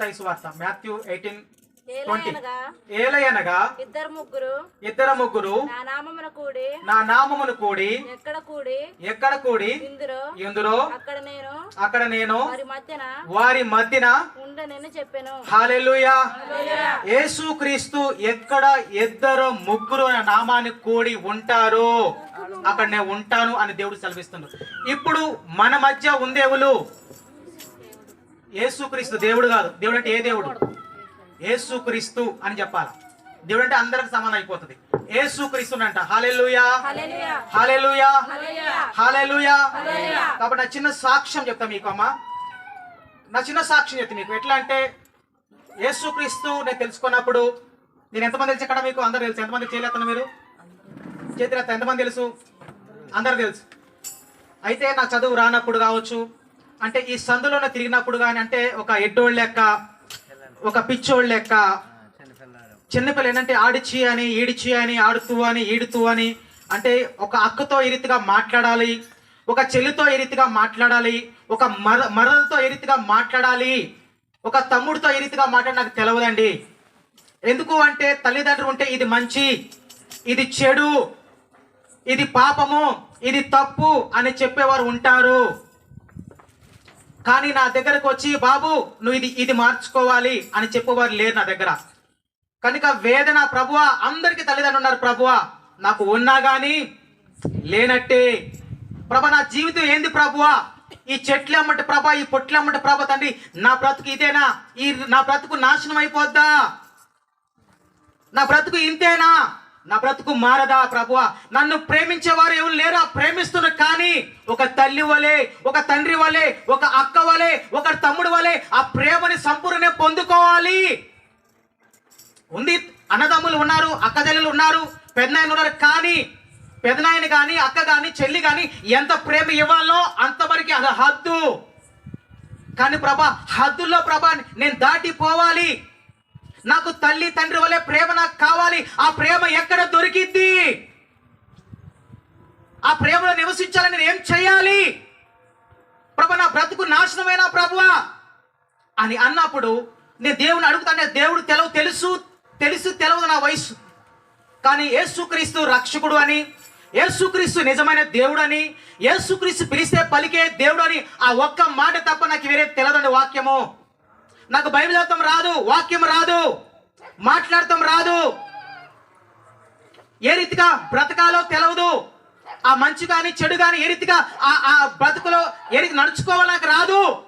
మత్తాయి సువార్త. Matthew eighteen ఏలయనగా ఇద్దరు ముగ్గురు. ఇద్దరు ముగ్గురు. నా నామమున కూడి. నా నామమును కూడి. ఎక్కడ కూడి? ఎక్కడ కూడి? ఇందులో. అక్కడ నేను. అక్కడ నేను. వారి మధ్యన. వారి మధ్యన. ఉండనని చెప్పాను. యేసుక్రీస్తు ఎక్కడ ఇద్దరు ముగ్గురు అనే నామాన్ని కూడి ఉంటారు అక్కడ నేను ఉంటాను అని దేవుడు సెలవిస్తున్నాడు. ఇప్పుడు మన మధ్య ఉందేవులు? యేసుక్రీస్తు దేవుడు కాదు. దేవుడు అంటే ఏ దేవుడు? యేసుక్రీస్తు అని చెప్పాలి? దేవుడు అంటే అందరికి సమానం అయిపోతుంది. యేసుక్రీస్తు అంట హాలెలుయా హాలెలుయా హాలెలుయా కాబట్టి నా చిన్న సాక్ష్యం చెప్తా మీకు అమ్మా. నా చిన్న సాక్ష్యం చెప్తా మీకు. ఎట్లా అంటే యేసుక్రీస్తు నేను తెలుసుకున్నప్పుడు నేను ఎంతమంది తెలుసు ఇక్కడ మీకు? అందరు తెలుసు. ఎంతమంది చేయలేస్తాను మీరు? చేతులు ఎంతమంది తెలుసు? అందరు తెలుసు. అయితే నాకు చదువు రానప్పుడు కావచ్చు అంటే ఈ సందులోనే తిరిగినప్పుడు కానీ అంటే ఒక ఎడ్డోళ్ళ లెక్క ఒక పిచ్చోళ్ళ లెక్క చిన్నపిల్ల ఏంటంటే ఆడిచి అని ఈడిచి అని ఆడుతూ అని ఈడుతూ అని అంటే ఒక అక్కతో ఈ రీతిగా మాట్లాడాలి ఒక చెల్లితో ఈ రీతిగా మాట్లాడాలి ఒక మర మరలతో ఈ రీతిగా మాట్లాడాలి ఒక తమ్ముడితో ఈ రీతిగా మాట్లాడి నాకు తెలియదండి ఎందుకు అంటే తల్లిదండ్రులు ఉంటే ఇది మంచి ఇది చెడు ఇది పాపము ఇది తప్పు అని చెప్పేవారు ఉంటారు. కానీ నా దగ్గరకు వచ్చి బాబు నువ్వు ఇది ఇది మార్చుకోవాలి అని చెప్పేవారు లేరు నా దగ్గర. కనుక వేదన ప్రభువా అందరికీ తల్లిదండ్రులు ఉన్నారు ప్రభువా. నాకు ఉన్నా గాని లేనట్టే. ప్రభ నా జీవితం ఏంది ప్రభువా? ఈ చెట్లు అమ్మటి ప్రభా ఈ పొట్లు అమ్మటి ప్రభ తండ్రి నా బ్రతుకు ఇదేనా? ఈ నా బ్రతుకు నాశనం అయిపోద్దా? నా బ్రతుకు ఇంతేనా? నా బ్రతుకు మారదా ప్రభువా? నన్ను ప్రేమించేవారు ఎవరు లేరా? ప్రేమిస్తున్నారు కానీ ఒక తల్లి వలె ఒక తండ్రి వలె ఒక అక్క వలె ఒక తమ్ముడు వలె ఆ ప్రేమని సంపూర్ణ పొందుకోవాలి. ఉంది అన్నదమ్ములు ఉన్నారు అక్క చెల్లెలు ఉన్నారు పెద్దనాయన ఉన్నారు కానీ పెదనాయన కానీ అక్క కానీ చెల్లి కానీ ఎంత ప్రేమ ఇవ్వాలో అంతవరకు అది హద్దు. కానీ ప్రభా హద్దుల్లో ప్రభా నేను దాటిపోవాలి నాకు తల్లి తండ్రి వలె ప్రేమ నాకు కావాలి. ఆ ప్రేమ ఎక్కడ దొరికిద్ది? ఆ ప్రేమలో నివసించాలని నేను ఏం చేయాలి? ప్రభు నా బ్రతుకు నాశనమైన ప్రభువా? అని అన్నప్పుడు నేను దేవుని అడుగుతానే దేవుడు తెలవు తెలుసు తెలుసు తెలవదు నా వయసు కానీ యేసుక్రీస్తు రక్షకుడు అని యేసుక్రీస్తు నిజమైన దేవుడు అని యేసుక్రీస్తు పిలిస్తే పలికే దేవుడు అని ఆ ఒక్క మాట తప్ప నాకు వేరే తెలదండి వాక్యము. నాకు బైబిల్ చదవటం రాదు వాక్యం రాదు మాట్లాడటం రాదు. ఏ రీతిగా బ్రతకాలో తెలవదు. ఆ మంచి కానీ చెడు కానీ ఏ రీతిగా ఆ ఆ బ్రతుకులో ఏ రీతి నడుచుకోవాలో నాకు రాదు.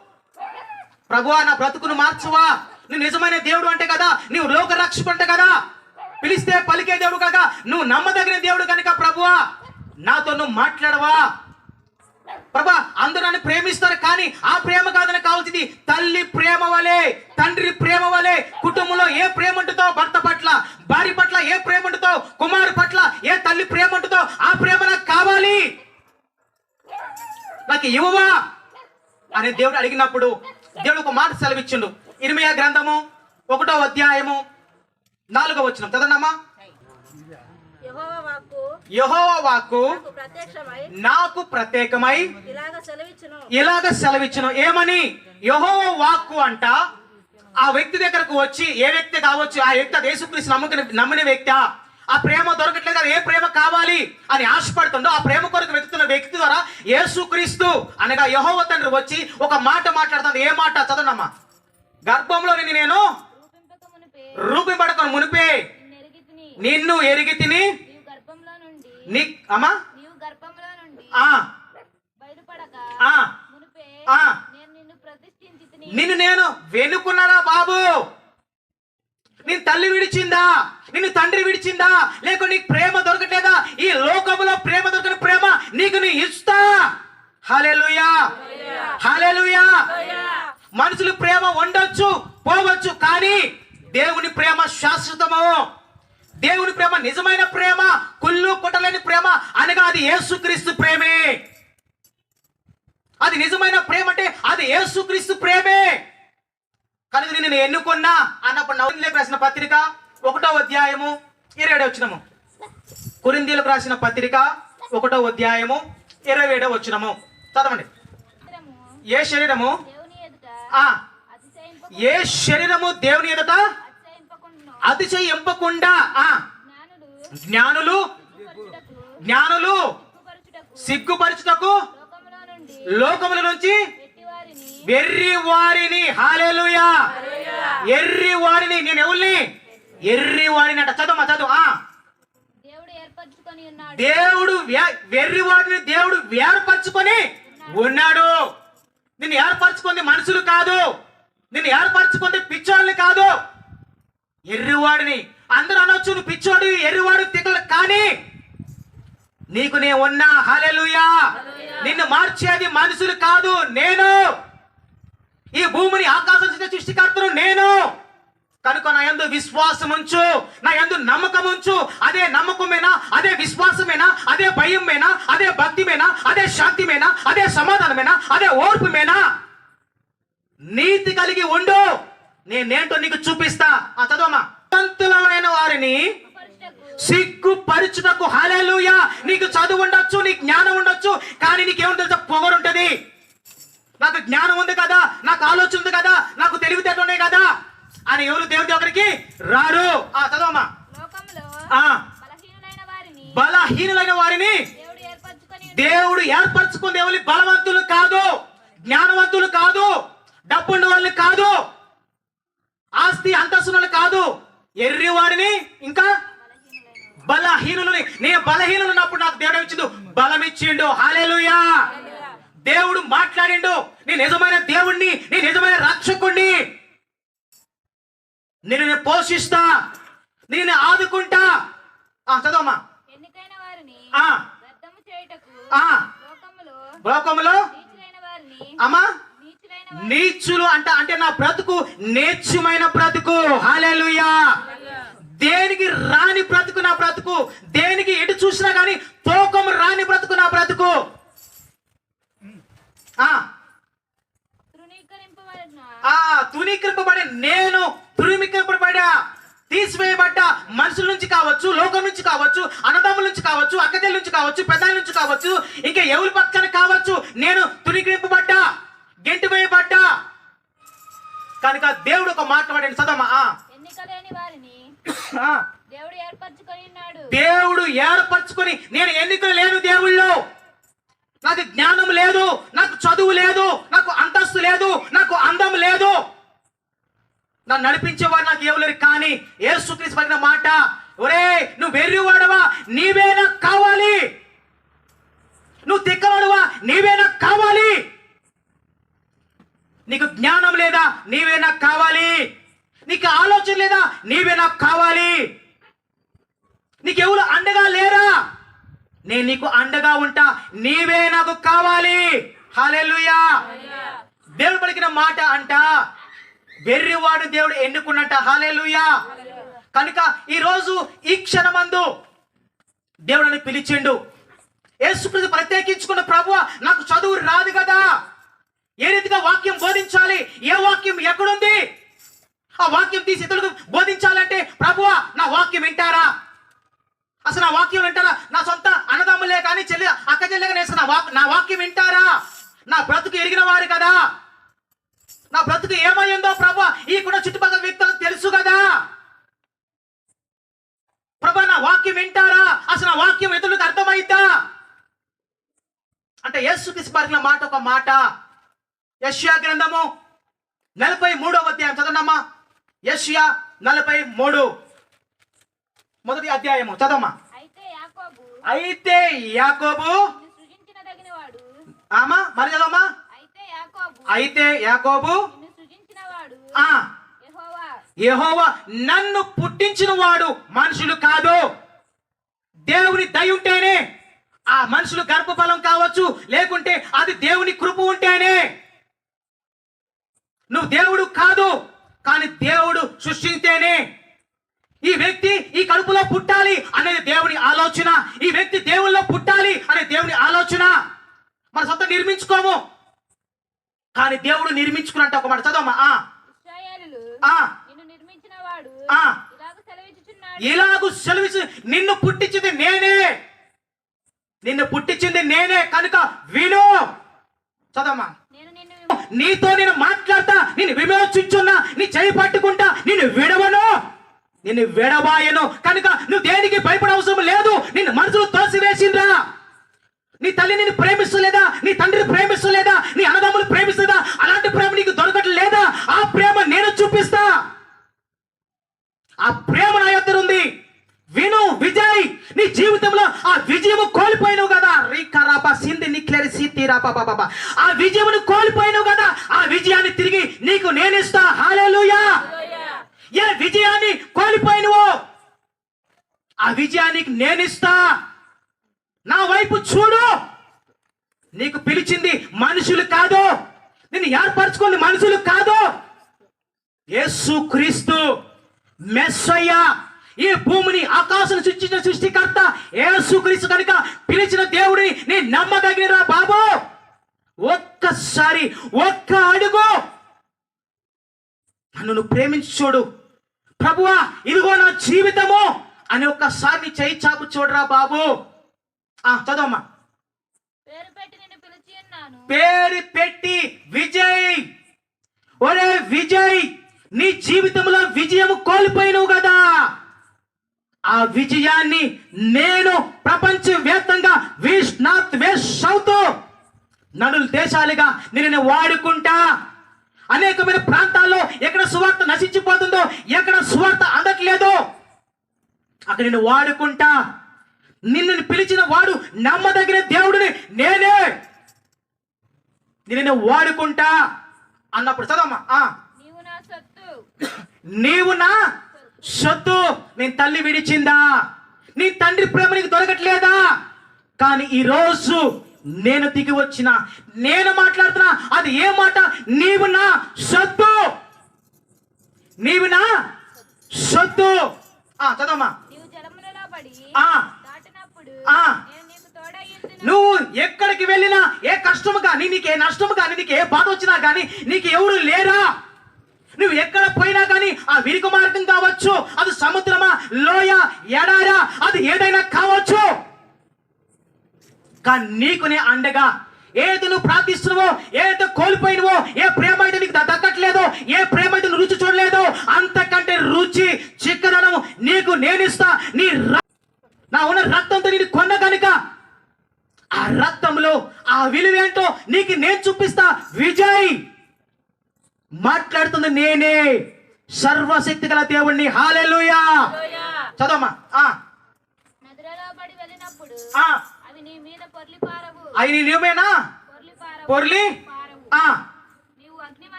ప్రభువా నా బ్రతుకును మార్చువా. నువ్వు నిజమైన దేవుడు అంటే కదా నువ్వు లోక రక్షకు అంటే కదా. పిలిస్తే పలికే దేవుడు కదా నువ్వు నమ్మదగిన దేవుడు కనుక ప్రభువా. నాతో నువ్వు మాట్లాడవా. ప్రభా అందరూ నన్ను ప్రేమిస్తారు కానీ ఆ ప్రేమ కాదని కావాల్సింది తల్లి ప్రేమ వలె తండ్రి ప్రేమ వలె కుటుంబంలో ఏ ప్రేమ ఉంటుందో భర్త పట్ల భార్య పట్ల ఏ ప్రేమ ఉంటుందో కుమారు పట్ల ఏ తల్లి ప్రేమ ఉంటుందో ఆ ప్రేమ నాకు కావాలి. నాకు ఇవ్వవా? అని దేవుడు అడిగినప్పుడు దేవుడు ఒక మాట సెలవిచ్చిండు. ఇరిమయ గ్రంథము ఒకటో అధ్యాయము నాలుగో వచ్చిన చదవనమ్మా యెహోవా వాక్కు నాకు ప్రత్యేకమై ఇలాగ సెలవిచ్చును. ఏమని? యహోవా వాక్కు అంట ఆ వ్యక్తి దగ్గరకు వచ్చి ఏ వ్యక్తి కావచ్చు ఆ వ్యక్తి అది యేసుక్రీస్తు నమ్ముకుని నమ్మిన వ్యక్తి? ఆ ప్రేమ దొరకట్లేదు కదా ఏ ప్రేమ కావాలి అని ఆశపడుతుండో ఆ ప్రేమ కొరకు వెతుకుతున్న వ్యక్తి ద్వారా యేసుక్రీస్తు అనగా యహోవ తండ్రి వచ్చి ఒక మాట మాట్లాడుతుంది. ఏ మాట? చదవనమ్మా గర్భంలో నిన్ను నేను రూపింపక మునిపే. నిన్ను ఎరిగి తిని నీ అమ్మా? నిన్ను నేను వెనుకున్నానా బాబు? నేను తల్లి విడిచిందా? నిన్ను తండ్రి విడిచిందా? లేక నీకు ప్రేమ దొరకట్లేదా? ఈ లోకములో ప్రేమ దొరకని ప్రేమ నీకు నీ ఇస్తా. హల్లెలూయా. హల్లెలూయా. మనుషులు ప్రేమ ఉండొచ్చు పోవచ్చు కానీ దేవుని ప్రేమ శాశ్వతము. దేవుని ప్రేమ నిజమైన ప్రేమ కుళ్ళు కుట్టలేని ప్రేమ అనగా అది యేసుక్రీస్తు ప్రేమే. అది నిజమైన ప్రేమ అంటే అది యేసుక్రీస్తు ప్రేమే. కనుక నేను ఎన్నుకున్నా? అన్నప్పుడు నవీన్లకు రాసిన పత్రిక ఒకటో అధ్యాయము ఇరవై వచ్చినము కురిందీలకు రాసిన పత్రిక ఒకటో అధ్యాయము ఇరవై ఏడో వచ్చినము చదవండి. ఏ శరీరము? ఏ శరీరము దేవుని ఎదుట. అతిశయింపకుండా ఆ జ్ఞానులు జ్ఞానులు సిగ్గుపరచుటకు, లోకములో నుంచి వెర్రి వారిని హాలేలుయా. ఎర్రి వారిని నేను ఎవరిని? ఎర్రి వారిని అంట. చదువు చదువు. ఆ. దేవుడు ఏర్పరచుకొని వెర్రి వాడిని దేవుడు వేర్పరచుకొని ఉన్నాడు. నిన్ను ఏర్పరచుకుంది మనుషులు కాదు. నిన్ను ఏర్పరచుకుంది పిచ్చోళ్ళని కాదు. ఎర్రివాడిని. అందరూ అనొచ్చు నువ్వు పిచ్చోడు ఎర్రివాడు తిక్కలు కానీ నీకు నే ఉన్నా. హల్లెలూయా. నిన్ను మార్చేది మనుషులు కాదు నేను. ఈ భూమిని ఆకాశం సృష్టికర్తను నేను. కనుక నా యందు విశ్వాసం ఉంచు నా యందు నమ్మకం ఉంచు అదే నమ్మకమేనా? అదే విశ్వాసమేనా? అదే భయమేనా? అదే భక్తిమేనా? అదే శాంతిమేనా? అదే సమాధానమేనా? అదే ఓర్పుమేనా? నీతి కలిగి ఉండు. నేనేంటో నీకు చూపిస్తా. ఆ చదవమా పంతులమైన వారిని సిగ్గుపరచుటకు, హాలేలుయా నీకు చదువు ఉండొచ్చు నీకు జ్ఞానం ఉండొచ్చు కానీ నీకేమో తెలుసా? పొగరుంటది. నాకు జ్ఞానం ఉంది కదా నాకు ఆలోచన ఉంది కదా నాకు తెలివితేటలు ఉన్నాయి కదా అని ఎవరు దేవుడి దగ్గరికి రారు. ఆ చదవమ్మా. బలహీనులైన వారిని దేవుడు ఏర్పరచుకొని దేవుని బలవంతులు కాదు జ్ఞానవంతులు కాదు డబ్బున్న వాళ్ళు కాదు ఆస్తి అంతస్తులు కాదు ఎర్రి వారిని ఇంకా బలహీనులైన. నేను బలహీనులు ఉన్నప్పుడు నాకు దేవుడు ఇచ్చిండు? బలం ఇచ్చిండు. హాలేలుయా దేవుడు మాట్లాడిండు. నీ నిజమైన దేవుణ్ణి నీ నిజమైన రక్షకుణ్ణి. నేను నేను పోషిస్తా. నేను ఆదుకుంటా. ఆ చదవమ్మా. లోకములో అమ్మా. నీచులు అంట అంటే నా బ్రతుకు నేర్చుమైన బ్రతుకు. హాలేలుయా దేనికి రాని బ్రతుకు నా బ్రతుకు? దేనికి ఎటు చూసినా కానీ తోకం రాని బ్రతుకు నా బ్రతుకు. ఆ. నేను తురిమికరింపబడా తీసివేయబడ్డ మనుషుల నుంచి కావచ్చు లోకం నుంచి కావచ్చు అన్నదమ్ముల నుంచి కావచ్చు అక్కదెల నుంచి కావచ్చు పెద్దల నుంచి కావచ్చు ఇంకా ఎవరి పక్కన కావచ్చు నేను తునీకరింపబడ్డా గెంటి వేయబడ్డా కనుక దేవుడు ఒక మాట్లాడండి చదమ్మా ఎన్నిక. దేవుడు ఏర్పరచుకొని నేను ఎన్నికలు లేను దేవుళ్ళు. నాకు జ్ఞానం లేదు నాకు చదువు లేదు నాకు అంతస్తు లేదు నాకు అందం లేదు. నన్ను నడిపించేవాడు నాకు ఎవరు కానీ ఏసుక్రీస్తు పలికిన మాట ఒరే నువ్వు వెర్రివాడవా? నీవే నాకు కావాలి? నువ్వు తిక్కవాడువా? నీవే నాకు కావాలి? నీకు జ్ఞానం లేదా? నీవే నాకు కావాలి. నీకు ఆలోచన లేదా? నీవే నాకు కావాలి. నీకెవరు అండగా లేరా? నేను నీకు అండగా ఉంటా. నీవే నాకు కావాలి. హాలెలుయా దేవుడు పలికిన మాట అంట. వెర్రివాడు దేవుడు ఎన్నుకున్నట్ట. హాలెలుయా కనుక ఈరోజు ఈ క్షణమందు దేవుడు నన్ను పిలిచిండు. యేసుక్రీస్తు ప్రత్యేకించుకున్న ప్రభు నాకు చదువు రాదు కదా. ఏ రీతిగా వాక్యం బోధించాలి? ఏ వాక్యం ఎక్కడుంది? ఆ వాక్యం తీసి ఇతరులకు బోధించాలంటే ప్రభువా నా వాక్యం వింటారా? అసలు నా వాక్యం వింటారా? నా సొంత అన్నదమ్ములే కానీ చెల్లి అక్క చెల్లెగా నా వాక్ నా వాక్యం వింటారా? నా బ్రతుకు ఎరిగిన వారు కదా. నా బ్రతుకు ఏమైందో ప్రభా ఈ కూడా చుట్టుపక్కల వ్యక్తులకు తెలుసు కదా. ప్రభా నా వాక్యం వింటారా? అసలు నా వాక్యం ఇతరులకు అర్థమైద్దా? అంటే యేసుకి పలికిన మాట ఒక మాట. యష్యా గ్రంథము నలభై మూడవ అధ్యాయం. చదవమ్మా యష్యా నలభై మూడు. మొదటి అధ్యాయము. చదవమ్మా. అయితే యాకోబు ఆమా మరి చదవమ్మా. అయితే యాకోబు ఆ. యెహోవా. యెహోవా నన్ను పుట్టించిన వాడు మనుషులు కాదు. దేవుని దయ ఉంటేనే ఆ మనుషులు గర్భఫలం కావచ్చు లేకుంటే అది దేవుని కృప ఉంటేనే. నువ్వు దేవుడు కాదు కానీ దేవుడు సృష్టించేనే. ఈ వ్యక్తి ఈ కడుపులో పుట్టాలి అనేది దేవుని ఆలోచన. ఈ వ్యక్తి దేవుల్లో పుట్టాలి అనే దేవుని ఆలోచన. మన సొంత నిర్మించుకోము. కానీ దేవుడు నిర్మించుకున్నట్టు ఒక మాట చదవమ్మా. ఇలాగ సెలవిసి నిన్ను పుట్టించింది నేనే. నిన్ను పుట్టించింది నేనే. కనుక విను. చదవమ్మా. నీతో నేను మాట్లాడతా నేను విమోచించున్నా నీ చేయి పట్టుకుంటా నేను విడవను. నిన్ను విడబాయను. కనుక నువ్వు దేనికి భయపడ అవసరం లేదు. నిన్ను మనసులో తోసివేసిండ్రా. నీ తల్లి నేను ప్రేమిస్తలేదా? నీ తండ్రిని ప్రేమిస్తలేదా? నీ అన్నదమ్ములు ప్రేమిస్తుందా అలాంటి ప్రేమ నీకు దొరకటం లేదా ఆ ప్రేమ నేను చూపిస్తా. ఆ ప్రేమ నా ఎద్దరుంది విను విజయ్. నీ జీవితంలో ఆ విజయము కోల్పోయినావు కదా రీకరాపా సింది సీతీరాపా బాబా ఆ విజయమును కోల్పోయినావు కదా ఆ విజయాన్ని తిరిగి నీకు నేనిస్తా. హాలేలుయా ఏ విజయాన్ని కోల్పోయినవో ఆ విజయానికి నేనిస్తా. నా వైపు చూడు. నీకు పిలిచింది మనుషులు కాదు. నిన్ను ఏర్పరచుకుంది మనుషులు కాదు. యేసు క్రీస్తు మెస్సయ్య. ఈ భూమిని ఆకాశం సృష్టించిన సృష్టికర్త యేసు క్రీస్తు కనుక పిలిచిన దేవుడిని నీ నమ్మదగినరా బాబు? ఒక్కసారి ఒక్క అడుగు. నన్ను నువ్వు ప్రేమించి చూడు ప్రభువా ఇదిగో నా జీవితము అని ఒక్కసారి నీ చేయి చాపు చూడరా బాబు. ఆ చదవమ్మా. పేరు పెట్టి విజయ్. ఒరే విజయ్ నీ జీవితంలో విజయం కోల్పోయినవు కదా. ఆ విజయాన్ని నేను ప్రపంచవ్యాప్తంగా విష్ నార్త్ వెస్ట్ సౌత్ నడులు దేశాలుగా నేను వాడుకుంటా. అనేకమైన ప్రాంతాల్లో ఎక్కడ సువార్త నశించిపోతుందో ఎక్కడ సువార్త అందట్లేదో అక్కడ నేను వాడుకుంటా. నిన్ను పిలిచిన వాడు నమ్మదగిన దేవుడిని నేనే. నేను వాడుకుంటా అన్నప్పుడు చదవమ్మా. ఆ, నీవు నా సొత్తు నేను తల్లి విడిచిందా? నీ తండ్రి ప్రేమ నీకు దొరకట్లేదా? కానీ ఈ రోజు నేను దిగి వచ్చిన నేను మాట్లాడుతున్నా అది ఏ మాట? నీవు నా సొత్తు నీవు నా ఆ చదవమ్మా. నువ్వు ఎక్కడికి వెళ్ళినా ఏ కష్టము కానీ నీకు ఏ నష్టము కానీ నీకు ఏ బాధ వచ్చినా కానీ నీకు ఎవరు లేరా? నువ్వు ఎక్కడ పోయినా కానీ ఆ విరుగు మార్గం కావచ్చు అది సముద్రమా లోయ ఎడారా అది ఏదైనా కావచ్చు. కానీ నీకునే అండగా ఏది నువ్వు ప్రార్థిస్తున్నావో ఏదైతే కోల్పోయినవో ఏ ప్రేమ అయితే నీకు దక్కట్లేదో ఏ ప్రేమ అయితే నువ్వు రుచి చూడలేదో అంతకంటే రుచి చిక్కదనం నీకు నేనిస్తా. నీ ర- నా ఉన్న రక్తంతో నేను కొన్న కనుక ఆ రక్తంలో ఆ విలువ ఏంటో నీకు నేను చూపిస్తా. విజయ్! మాట్లాడుతుంది నేనే. సర్వశక్తి గల దేవుణ్ణి. హాలెలుయా చదవమ్మా. అవి నీ పొర్లి నీవేనా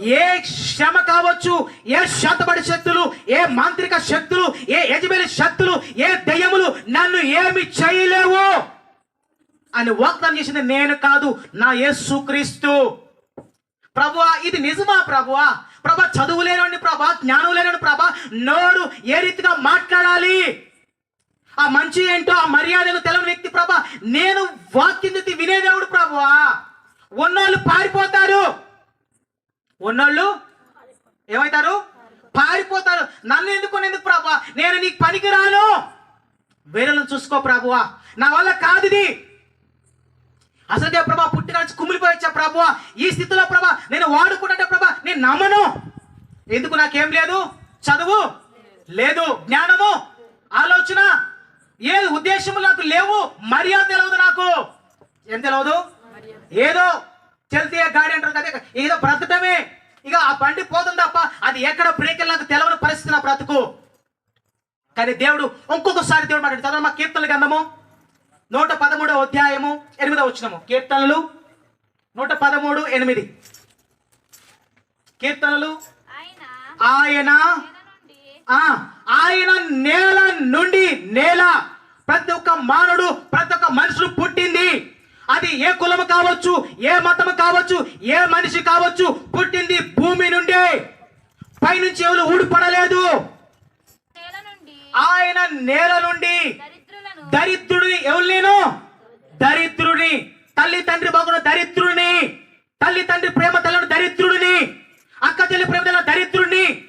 ఏ శ్రమ కావచ్చు ఏ శాతపడి శక్తులు ఏ మాంత్రిక శక్తులు ఏ యజమేలి శక్తులు ఏ దయ్యములు నన్ను ఏమి చేయలేవు. అని వాగ్దానం చేసింది నేను కాదు నా యేసు క్రీస్తు. ప్రభువా ఇది నిజమా ప్రభువా? ప్రభా చదువు లేనివాడిని ప్రభా జ్ఞానం లేని ప్రభా నోరు ఏ రీతిగా మాట్లాడాలి? ఆ మంచి ఏంటో ఆ మర్యాదను తెలవని వ్యక్తి ప్రభా నేను వాక్యం వినేదేవుడు ప్రభువా. ఉన్నోళ్ళు పారిపోతారు. ఉన్నోళ్ళు ఏమవుతారు? పారిపోతారు. నన్ను ఎందుకు ఎందుకు ప్రభా? నేను నీకు పనికి రాను వేరేలను చూసుకో ప్రభువా. నా వల్ల కాదు ఇది. అసలుకే ప్రభా పుట్టి కలిసి కుమిలిపోయి వచ్చా ప్రభువా ఈ స్థితిలో ప్రభా నేను వాడుకున్నట్టే ప్రభా నేను నమ్మను. ఎందుకు నాకేం లేదు? చదువు లేదు జ్ఞానము ఆలోచన ఏ ఉద్దేశము నాకు లేవు మర్యాద తెలియదు నాకు. ఏం తెలియదు ఏదో చెల్తే గాడి అంటారు కదా ఏదో బ్రతకటమే. ఇక ఆ బండి పోతుంది తప్ప అది ఎక్కడ బ్రేక్ నాకు తెలవని పరిస్థితి నా బ్రతుకు. కానీ దేవుడు ఇంకొకసారి దేవుడు మాట్లాడు చదవ మా కీర్తనలు గంధము నూట పదమూడవ అధ్యాయము ఎనిమిదవ వచ్చినము కీర్తనలు నూట పదమూడు ఎనిమిది. కీర్తనలు ఆయన ఆయన నేల నుండి నేల. ప్రతి ఒక్క మానవుడు ప్రతి ఒక్క మనుషుడు పుట్టింది. అది ఏ కులము కావచ్చు ఏ మతము కావచ్చు ఏ మనిషి కావచ్చు పుట్టింది భూమి నుండే. పైనుంచి ఎవరు ఊడిపడలేదు. ఆయన నేల నుండి. దరిద్రుడిని ఎవరు నేను దరిద్రుడిని. తల్లి తండ్రి బాగున్న దరిద్రుడిని. తల్లి తండ్రి ప్రేమ తల్లని దరిద్రుడిని. అక్క తల్లి ప్రేమ తల్లి దరిద్రుడిని.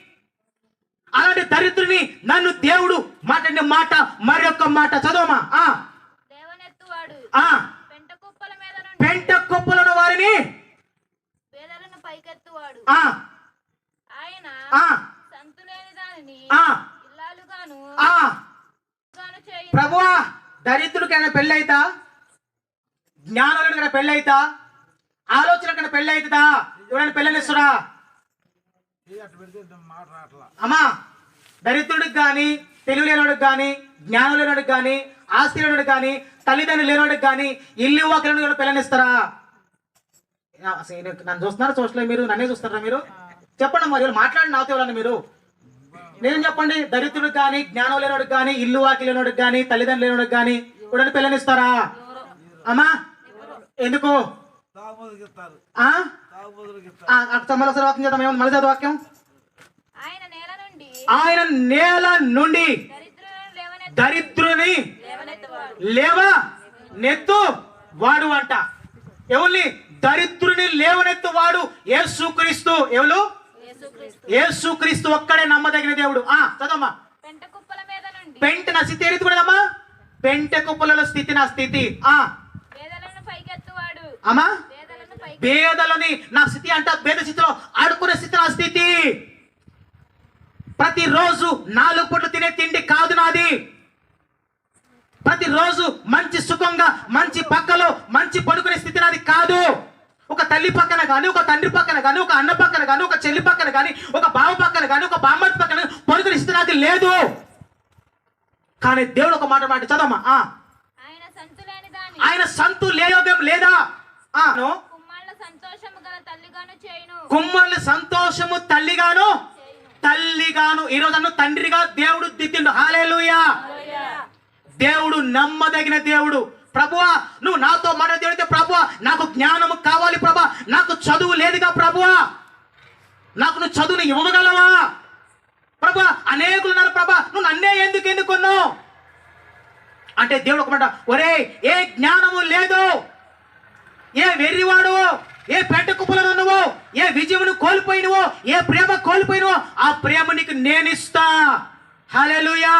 అలాంటి దరిద్రుని నన్ను దేవుడు మాట్లాడిన మాట మరొక మాట చదవమా ఆ దేవనెత్తువాడు ఆ స్త్రీలను ఆ గాను చేయును ప్రభువా కన్నా పెళ్ళి అవుతా జ్ఞానం కన్నా పెళ్ళి ఆలోచన ఇక్కడ పెళ్ళి అవుతుందా ఎవరైనా పెళ్ళనిస్తుడా అమ్మా దరిద్రుడికి కానీ తెలివి లేనివాడికి కానీ జ్ఞానం లేనివాడికి కానీ ఆస్తి లేనివాడికి కానీ తల్లిదండ్రులు లేనివాడికి కానీ ఇల్లు ఒకరిని కూడా పిల్లనిస్తారా నన్ను చూస్తున్నారు చూసలే మీరు నన్నే చూస్తారా మీరు? చెప్పండి మరి మాట్లాడి నాతో ఎవరన్నా మీరు? నేను చెప్పండి దరిద్రుడికి కానీ జ్ఞానం లేనివాడికి కానీ ఇల్లు వాకి లేనివాడికి కానీ తల్లిదండ్రులు లేనివాడికి కానీ ఎవరైనా పిల్లనిస్తారా? అమ్మా ఎందుకు? మళ్ళీ ఒకసారి వాక్యం చేద్దాం మళ్ళీ చదువు వాక్యం. ఆయన నేల నుండి దరిద్రుని లేవా నెత్తు వాడు అంట. ఎవరిని? దరిద్రుని లేవనెత్తు వాడు యేసుక్రీస్తు ఎవరు? యేసుక్రీస్తు ఒక్కడే నమ్మదగిన దేవుడు. ఆ చదమ్మా పెంట కుప్పల మీద నుండి పెంట నా స్థితి నా స్థితి. ఆ. అమ్మా? పేదలని నా స్థితి అంట పేద స్థితిలో ఆడుకునే స్థితి నా స్థితి. ప్రతిరోజు నాలుగు పూట్లు తినే తిండి కాదు నాది. ప్రతిరోజు మంచి సుఖంగా మంచి పక్కలో మంచి పడుకునే స్థితి నాది కాదు. ఒక తల్లి పక్కన కానీ ఒక తండ్రి పక్కన కానీ ఒక అన్న పక్కన కానీ ఒక చెల్లి పక్కన కానీ ఒక బావ పక్కన కానీ ఒక బామ్మర్తి పక్కన పడుకునే స్థితి నాకు లేదు. కానీ దేవుడు ఒక మాట మాట చదమ్మా ఆ, ఆయన సంతు లేయోగ్యం లేదా? ఆ, నో. కుమ్మాళ్ళ సంతోషము గల తల్లిగాను చేయును. కుమ్మల్ని సంతోషము తల్లిగాను తల్లిగాను. ఈరోజు నన్ను తండ్రిగా దేవుడు దిద్దిండు. హాలేలుయా. దేవుడు నమ్మదగిన దేవుడు. ప్రభువా నువ్వు నాతో మాట దేవుడితే ప్రభువా? నాకు జ్ఞానము కావాలి ప్రభా. నాకు చదువు లేదుగా ప్రభువా. నాకు నువ్వు చదువుని ఇవ్వగలవా? ప్రభా అనేకులు ఉన్నారు ప్రభా. నువ్వు నన్నే ఎందుకు ఎన్నుకున్నావు అంటే దేవుడు ఒక మాట ఒరే ఏ జ్ఞానము లేదు. ఏ వెర్రివాడు ఏ పెంట కుప్పలో ఉన్నవో ఏ విజయమును కోల్పోయినవో ఏ ప్రేమ కోల్పోయినవో ఆ ప్రేమ నీకు నేనిస్తా. హల్లెలూయా.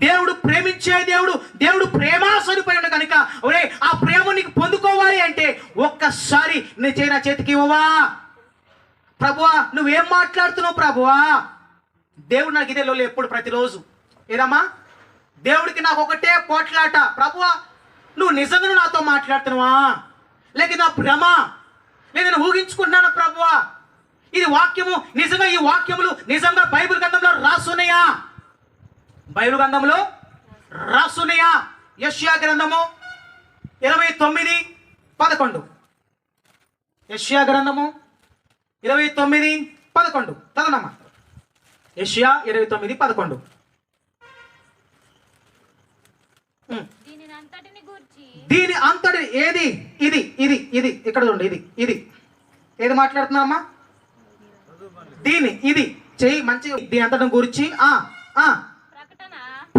దేవుడు ప్రేమించే దేవుడు దేవుడు ప్రేమ స్వరూపైన కనుక ఒరే ఆ ప్రేమ నీకు పొందుకోవాలి అంటే ఒక్కసారి నీ చేయి నా చేతికి ఇవ్వవా? ప్రభువా నువ్వేం మాట్లాడుతున్నావు ప్రభువా? దేవుడు నాకు ఇదే లోలు ఎప్పుడు ప్రతిరోజు. ఏదమ్మా? దేవుడికి నాకు ఒకటే పోట్లాట ప్రభువా నువ్వు నిజంగా నాతో మాట్లాడుతున్నావా? లేక నా భ్రమ? లేదా నేను ఊహించుకుంటున్నాను ప్రభువా? ఇది వాక్యము నిజంగా ఈ వాక్యములు నిజంగా బైబిల్ గ్రంథంలో రాసున్నాయా? బైబిల్ గ్రంథంలో రాసున్నాయా? యష్యా గ్రంథము ఇరవై తొమ్మిది పదకొండు. యష్యా గ్రంథము ఇరవై తొమ్మిది పదకొండు. చదవనమ్మా. యష్యా ఇరవై తొమ్మిది పదకొండు. దీని అంతటి ఏది? ఇది ఇది ఇది. ఇక్కడ చూడండి ఇది ఇది. ఏది మాట్లాడుతున్నారమ్మా దీని ఇది. చెయ్యి మంచి దీని అంతటి గురించి ఆ ఆ.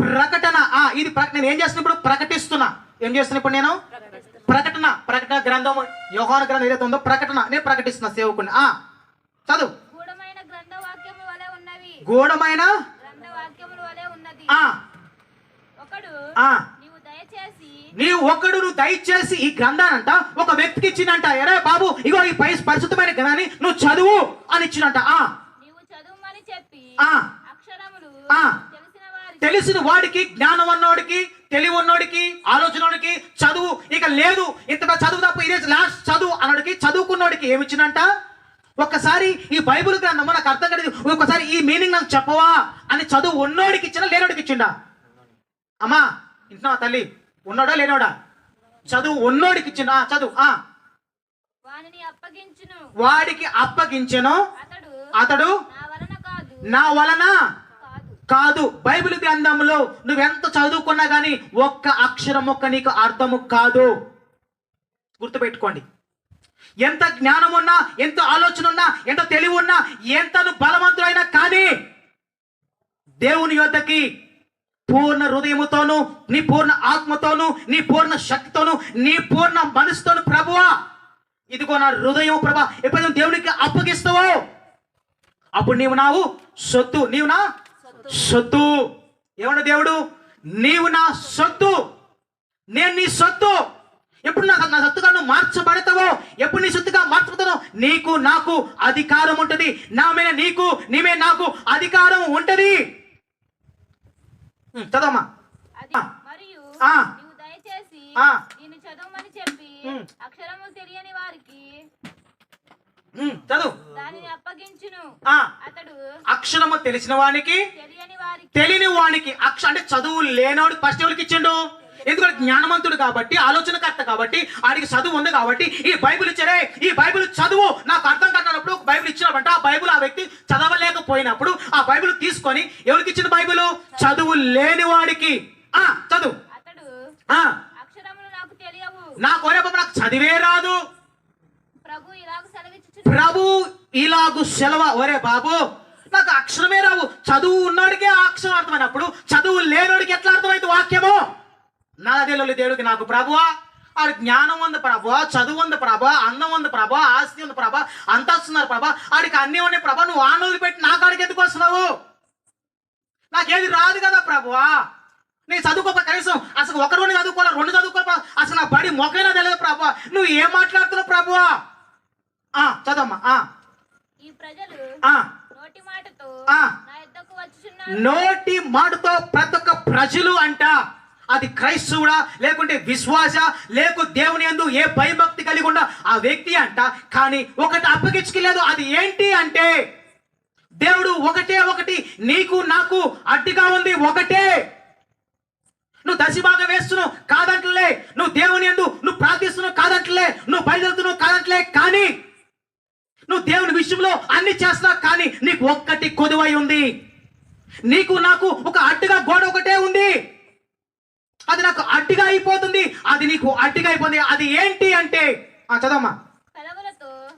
ప్రకటన. ఆ ఇది నేను ఏం చేస్తున్నా ఇప్పుడు? ప్రకటిస్తున్నా. ఏం చేస్తున్నా ఇప్పుడు నేను? ప్రకటన ప్రకటన గ్రంథం యోహాన గ్రంథం ఏదైతే ఉందో ప్రకటన నేను ప్రకటిస్తున్నా సేవకుని. ఆ చదువు గూఢమైన గ్రంథ వాక్యముల వలె ఉన్నవి గూఢమైన ఒకడు నీవు ఒక్కడు నువ్వు దయచేసి ఈ గ్రంథానంట ఒక వ్యక్తికి ఇచ్చినంట ఎరే బాబు ఇగో ఈ పై పరిశుద్ధమైన గ్రంథాన్ని నువ్వు చదువు అని ఇచ్చినంట. ఆ. తెలిసిన వాడికి జ్ఞానం ఉన్నోడికి తెలివి ఉన్నోడికి ఆలోచనోడికి చదువు ఇక లేదు. ఇంతగా చదువు తప్ప ఇదే లాస్ట్ చదువు అన్నోడికి చదువుకున్నోడికి ఏమి ఇచ్చినంట ఒక్కసారి ఈ బైబిల్ గ్రంథము నాకు అర్థం కాలేదు. ఒక్కసారి ఈ మీనింగ్ నాకు చెప్పవా అని చదువు ఉన్నోడికి ఇచ్చిన లేనోడికి ఇచ్చిండా? అమ్మా ఇంటున్నావా తల్లి? ఉన్నోడా లేనోడా? చదువు ఉన్నోడికి ఇచ్చిన చదువు ఆ. వాడికి అప్పగించెను. అతడు నా వలన కాదు. బైబిల్ గ్రంథంలో నువ్వెంత చదువుకున్నా కానీ ఒక్క అక్షరం ఒక్క నీకు అర్థము కాదు. గుర్తుపెట్టుకోండి. ఎంత జ్ఞానం ఉన్నా ఎంత ఆలోచన ఉన్నా ఎంత తెలివి ఉన్నా ఎంత బలవంతులైనా బలవంతుడైనా కానీ దేవుని యొద్దకి పూర్ణ హృదయముతోను నీ పూర్ణ ఆత్మతోను నీ పూర్ణ శక్తితోను నీ పూర్ణ మనసుతోను ప్రభువా ఇదిగో నా హృదయం ప్రభా ఎప్పుడైనా దేవునికి అప్పగిస్తావో అప్పుడు నీవు నావు సొత్తు నీవు నా సొత్తు. ఏమన్నా దేవుడు? నీవు నా సొత్తు. నేను నీ సొత్తు. ఎప్పుడు నాకు నా సొత్తుగా నువ్వు మార్చబడతావో? ఎప్పుడు నీ సొత్తుగా మార్చబడతానో? నీకు నాకు అధికారం ఉంటుంది. నా మీద నీకు నీ మీద నాకు అధికారం ఉంటది. చదవమ్మా. మరియు దయచేసి చదవమని చెప్పి. అక్షరము తెలియని వారికి ఉమ్, చదువు. దానిని అప్పగించును. ఆ. అతడు అక్షరము తెలిసిన వానికి తెలియని వానికి అక్ష అంటే చదువు లేనోడు ఫస్ట్ ఎవరికి ఇచ్చిండు? ఎందుకంటే జ్ఞానవంతుడు కాబట్టి ఆలోచనకర్త కాబట్టి ఆడికి చదువు ఉంది కాబట్టి ఈ బైబిల్ ఇచ్చారే ఈ బైబిల్ చదువు నాకు అర్థం కట్టినప్పుడు బైబిల్ ఇచ్చినప్పుడు ఆ బైబిల్ ఆ వ్యక్తి చదవలేకపోయినప్పుడు ఆ బైబిల్ తీసుకొని ఎవరికి ఇచ్చిన బైబిల్? చదువు లేని వాడికి. ఆ చదువు. నా నాకు చదివే రాదు. ప్రభు ఇలాగ సెలవ. ఒరే బాబు నాకు అక్షరమే రావు. చదువు ఉన్నోడికే ఆ అక్షరం అర్థమైనప్పుడు చదువు లేనోడికి ఎట్లా అర్థమైంది వాక్యము? నా దేవుడు దేవుడికి నాకు ప్రభువా ఆడి జ్ఞానం ఉంది ప్రభా చదువు ఉంది ప్రభా అందం ఉంది ప్రభా ఆస్తి ఉంది ప్రభా అంతా వస్తున్నారు ప్రభా ఆడికి అన్నీ ఉన్నాయి ప్రభా నువ్వు ఆనోది పెట్టి నా కాడికి ఎందుకు వస్తున్నావు? నాకేది రాదు కదా ప్రభువా. నేను చదువుకోపా కనీసం అసలు ఒక రెండు చదువుకోవాలి రెండు చదువుకోపా అసలు నా బడి మొక్కైనా తెలియదు ప్రభా నువ్వు ఏం మాట్లాడుతున్నావు ప్రభువా? ఆ చదవమ్మా ఈ ప్రజలు నోటి మాటతో నోటి మాటతో ప్రతి ఒక్క ప్రజలు అంట అది క్రైస్తవుడా లేకుంటే విశ్వాస లేకు దేవుని యందు ఏ భయభక్తి కలిగి ఉండ ఆ వ్యక్తి అంట కానీ ఒకటి అప్పగించుకెళ్ళదు అది ఏంటి అంటే దేవుడు ఒకటే ఒకటి నీకు నాకు అడ్డుగా ఉంది ఒకటే. నువ్వు దశభాగం వేస్తున్నావు కాదంటలే. నువ్వు దేవుని యందు నువ్వు ప్రార్థిస్తున్నావు కాదంటలే. నువ్వు బయలుదేరుతున్నావు కాదంటలే. కానీ నువ్వు దేవుని విషయంలో అన్ని చేస్తున్నావు కానీ నీకు ఒక్కటి కొదువై ఉంది. నీకు నాకు ఒక అడ్డుగా గోడ ఒకటే ఉంది. అది నాకు అడ్డుగా అయిపోతుంది అది నీకు అడ్డుగా అయిపోతుంది. అది ఏంటి అంటే ఆ చదవమ్మా.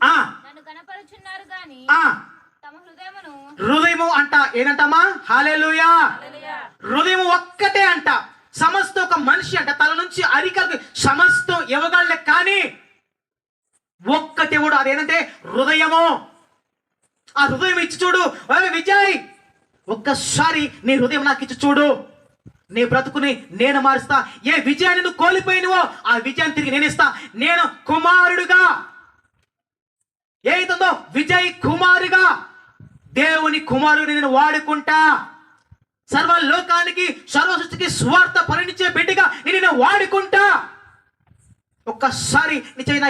ఆ. కనపరుచున్నారు గాని ఆ. హృదయము అంట ఏంటమ్మా హాలేలుయా హృదయం ఒక్కటే అంట. సమస్త ఒక మనిషి అంట. తల నుంచి అరికలకి సమస్తం ఇవ్వగలే కానీ ఒక్కటి కూడా అదేంటంటే హృదయము. ఆ హృదయం ఇచ్చి చూడు. విజయ్ ఒక్కసారి నీ హృదయం నాకు ఇచ్చి చూడు. నీ బ్రతుకుని నేను మారుస్తా. ఏ విజయాన్ని నువ్వు కోల్పోయినవో ఆ విజయాన్ని తిరిగి నేను ఇస్తా. నేను కుమారుడుగా. ఏతుందో విజయ్ కుమారుగా. దేవుని కుమారుడిని నేను వాడుకుంటా. సర్వ లోకానికి సర్వ సృష్టికి స్వార్థ పరిణించే బిడ్డగా నేను వాడుకుంటా. ఒక్కసారి నీ చేయి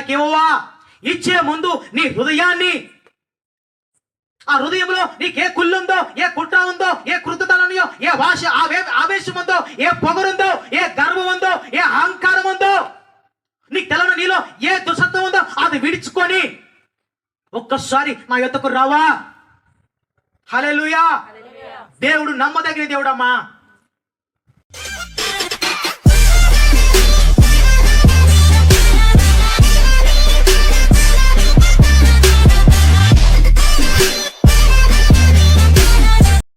ఇచ్చే ముందు నీ హృదయాన్ని ఆ హృదయంలో నీకే కుళ్ళుందో ఏ కుట్ర ఉందో ఏ కృతతలనయో ఏ ఆవే ఆవేశం ఉందో ఏ పొగరుందో ఏ గర్వం ఉందో ఏ అహంకారం ఉందో నీకు తెలను నీలో ఏ దుసత్వం ఉందో అది విడుచుకొని ఒక్కసారి నా యొద్దకు రావా? హల్లెలూయా! దేవుడు నమ్మదగిన దేవుడమ్మా.